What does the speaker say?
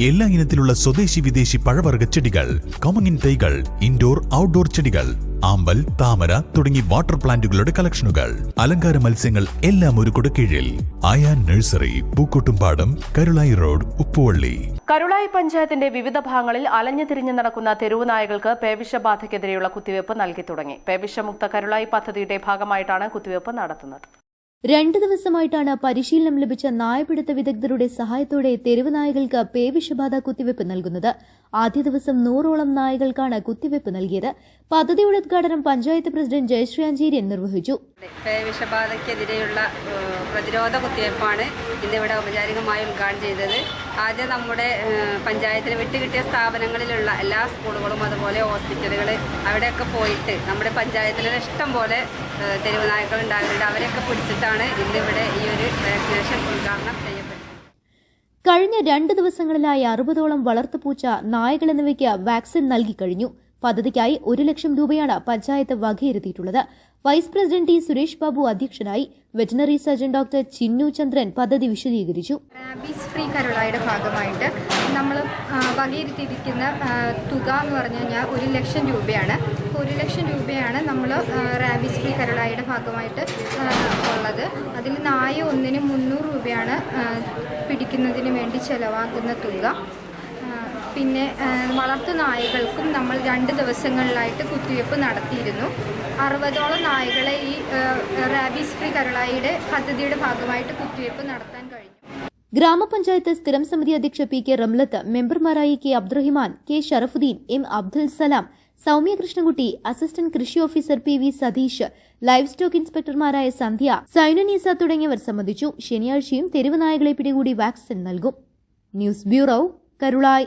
എല്ലാ ഇനത്തിലുള്ള സ്വദേശി വിദേശി പഴവർഗ ചെടികൾ കോമങ്ങിൻ തൈകൾ ഇൻഡോർ ഔട്ട്ഡോർ ചെടികൾ ആമ്പൽ താമര തുടങ്ങി വാട്ടർ പ്ലാന്റുകളുടെ കളക്ഷനുകൾ അലങ്കാര മത്സ്യങ്ങൾ എല്ലാം ഒരു കുടക്കീഴിൽ. Ayan nursery Pookkottumpadam Karulai road Uppuvalli. Karulai പഞ്ചായത്തിന്റെ വിവിധ ഭാഗങ്ങളിൽ അലഞ്ഞു തിരിഞ്ഞു നടക്കുന്ന തെരുവുനായകൾക്ക് പേവിഷബാധയ്ക്കെതിരെയുള്ള കുത്തിവയ്പ് നൽകി തുടങ്ങി. പേവിഷമുക്ത കരുളായി പദ്ധതിയുടെ ഭാഗമായിട്ടാണ് കുത്തിവയ്പ് നടത്തുന്നത്. രണ്ട് ദിവസമായിട്ടാണ് പരിശീലനം ലഭിച്ച നായപിടുത്ത വിദഗ്ധരുടെ സഹായത്തോടെ തെരുവ് നായകൾക്ക് പേവിഷബാധ കുത്തിവയ്പ് നൽകുന്നത്. ആദ്യ ദിവസം നൂറോളം നായകൾക്കാണ് കുത്തിവയ്പ് നൽകിയത്. പദ്ധതിയുടെ ഉദ്ഘാടനം പഞ്ചായത്ത് പ്രസിഡന്റ് ജയശ്രീ അഞ്ചേരിയൻ നിർവഹിച്ചു. പേവിഷബാധയ്ക്കെതിരെയുള്ള പ്രതിരോധ കുത്തിവയ്പ്പാണ് ഇന്നിവിടെ ഔപചാരികമായി ഉദ്ഘാടനം ചെയ്തത്. ആദ്യം നമ്മുടെ പഞ്ചായത്തിന് വിട്ടുകിട്ടിയ സ്ഥാപനങ്ങളിലുള്ള എല്ലാ സ്കൂളുകളും അതുപോലെ ഹോസ്പിറ്റലുകൾ അവിടെയൊക്കെ പോയിട്ട് നമ്മുടെ പഞ്ചായത്തിൽ ഇഷ്ടം പോലെ തെരുവ് നായ്ക്കൾ ഉണ്ടാകുന്നുണ്ട് അവരെയൊക്കെ പിടിച്ചിട്ടാണ് ഇന്നിവിടെ ഈ ഒരു വാക്സിനേഷൻ ഉദ്ഘാടനം ചെയ്യപ്പെട്ടത് കഴിഞ്ഞ രണ്ട് ദിവസങ്ങളിലായി അറുപതോളം വളർത്തുപൂച്ച നായകൾ എന്നിവയ്ക്ക് വാക്സിൻ നൽകിക്കഴിഞ്ഞു പദ്ധതിക്കായി ഒരു ലക്ഷം രൂപയാണ് panchayat വകയിരുത്തിയിട്ടുള്ളത്. Vice president T Suresh Babu അധ്യക്ഷനായി veterinary surgeon doctor Chinnu Chandran പദ്ധതി വിശദീകരിച്ചു. ഫ്രീ കരുളായുടെ ഭാഗമായിട്ട് നമ്മൾ വകയിരുത്തിയിരിക്കുന്ന തുക എന്ന് പറഞ്ഞു കഴിഞ്ഞാൽ ഒരു ലക്ഷം രൂപയാണ്. ഒരു ലക്ഷം രൂപയാണ് നമ്മൾ റാബീസ് ഫ്രീ കരുളായുടെ ഭാഗമായിട്ട് ഉള്ളത്. അതിൽ നായ ഒന്നിന് മുന്നൂറ് രൂപയാണ് പിടിക്കുന്നതിന് വേണ്ടി ചിലവാക്കുന്ന തുക. പിന്നെ വളർത്തു നായകൾക്കും നമ്മൾ രണ്ട് ദിവസങ്ങളിലായിട്ട് കുത്തിവയ്പ്പ് നടത്തിയിരുന്നു. അറുപതോളം നായകളെ ഈ റാബീസ് ഫ്രീ കരളായിയുടെ പദ്ധതിയുടെ ഭാഗമായിട്ട് കുത്തിവയ്പ്പ് നടത്താൻ കഴിഞ്ഞു. ഗ്രാമപഞ്ചായത്ത് സ്ഥിരം സമിതി അധ്യക്ഷ P K Ramlath മെമ്പർമാരായി K Abdurahiman K Sharafuddeen M Abdul Salam Saumya Krishnakutty assistant കൃഷി officer P V Satheesh livestock ഇൻസ്പെക്ടർമാരായ Sandhya സൈനനീസ തുടങ്ങിയവർ സംബന്ധിച്ചു ശനിയാഴ്ചയും തെരുവ് നായകളെ പിടികൂടി വാക്സിൻ നൽകും. News bureau Karulai.